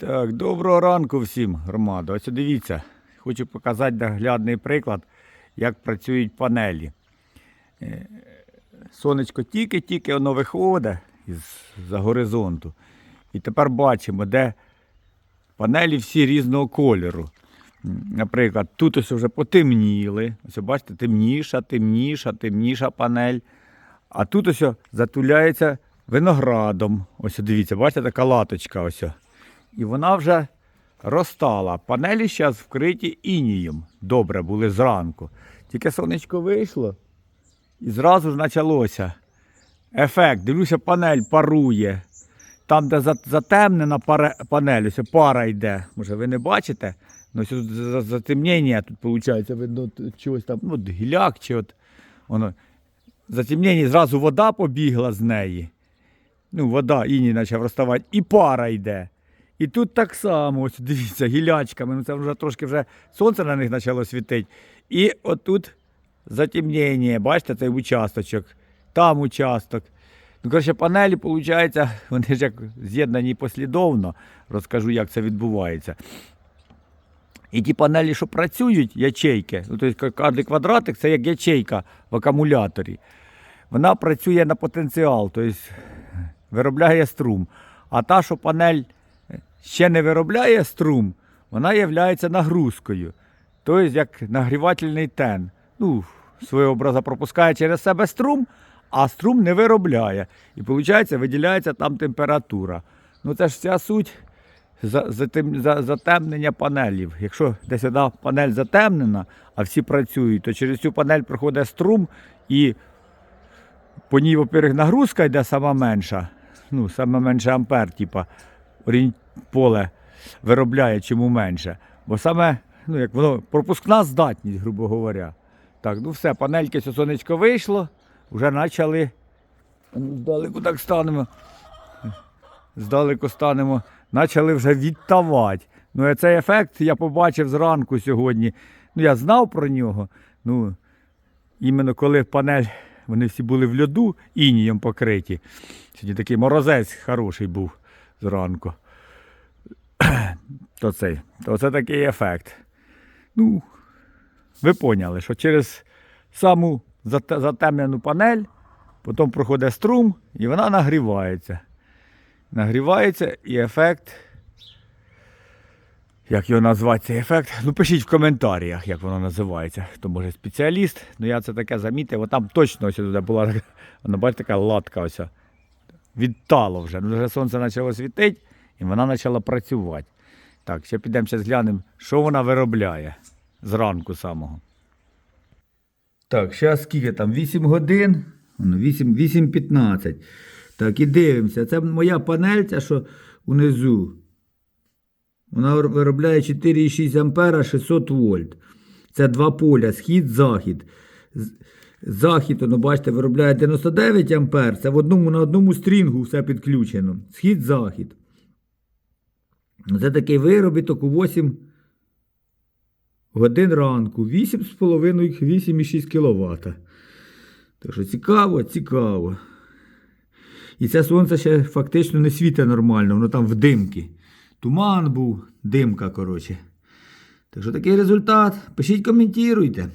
Так, доброго ранку всім, громада. Ось дивіться, хочу показати наглядний приклад, як працюють панелі. Е, Сонечко тільки-тільки воно виходить із-за горизонту. І тепер бачимо, де панелі всі різного кольору. Наприклад, тут ось вже потемніли. Ось бачите, темніша, темніша, темніша панель. А тут ось затуляється виноградом. Ось дивіться, бачите, така латочка ось. І вона вже розтала. Панелі зараз вкриті інієм. Добре були зранку. Тільки сонечко вийшло і зразу ж почалося. Ефект. Дивлюся, панель парує. Там, де затемнена панель, ось пара йде. Може, ви не бачите? Ну, ось затемнення тут виходить, видно чогось там, ну, гіляк чи от воно. Затемнення, зразу вода побігла з неї. Ну, вода, іній почав розставати, і пара йде. І тут так само, ось дивіться, гілячками, ну це вже трошки вже сонце на них почало світити. І отут затемнення, бачите, цей участочок, там участок. Ну, коротше, панелі, виходить, вони ж як з'єднані послідовно, розкажу, як це відбувається. І ті панелі, що працюють, ячейки, ну, тобто кожен квадратик це як ячейка в акумуляторі. Вона працює на потенціал, тобто виробляє струм. А та, що панель ще не виробляє струм, вона є нагрузкою. Тобто як нагрівательний тен. Ну, свого образа пропускає через себе струм, а струм не виробляє. І виходить, виділяється там температура. Ну це ж вся суть за- затем- за- затемнення панелів. Якщо десь одна панель затемнена, а всі працюють, то через цю панель проходить струм і по ній, во-первых, нагрузка йде сама менша, ну, саме менше ампер, типа, поле виробляє чому менше. Бо саме, ну, як воно, пропускна здатність, грубо говоря. Так, ну все, панельки, сонечко вийшло, вже почали. Здалеку так станемо. Здалеку станемо, почали вже відтавати. Ну, цей ефект я побачив зранку сьогодні. Ну, я знав про нього. Ну, іменно коли панель, вони всі були в льоду, інієм покриті. Сьогодні такий морозець хороший був зранку. То цей, то це такий ефект. Ну, ви поняли, що через саму зате- затемнену панель, потім проходить струм і вона нагрівається. Нагрівається і ефект. Як його назвати цей ефект? Ну, пишіть в коментарях, як воно називається. Хто може спеціаліст. Ну я це таке замітив. Там точно ось туди була воно, бачите, така латка ось. Відтало вже. Ну, вже сонце почало світити, і вона почала працювати. Так, ще підемо зараз глянемо, що вона виробляє зранку самого. Так, зараз скільки там? 8 годин. 8.15. Так, і дивимося. Це моя панель, що унизу. Вона виробляє 4,6 ампера 600 вольт. Це два поля, схід, захід. Воно, бачите, виробляє 99 ампер. Це в одному на одному стрінгу все підключено. Схід, Це такий виробіток у 8 годин ранку. 8,5 8,6 кВт. Так що цікаво, цікаво. І це сонце ще фактично не світить нормально, воно там в димки. Туман був, димка, коротше. Так що такий результат. Пишіть, коментуйте.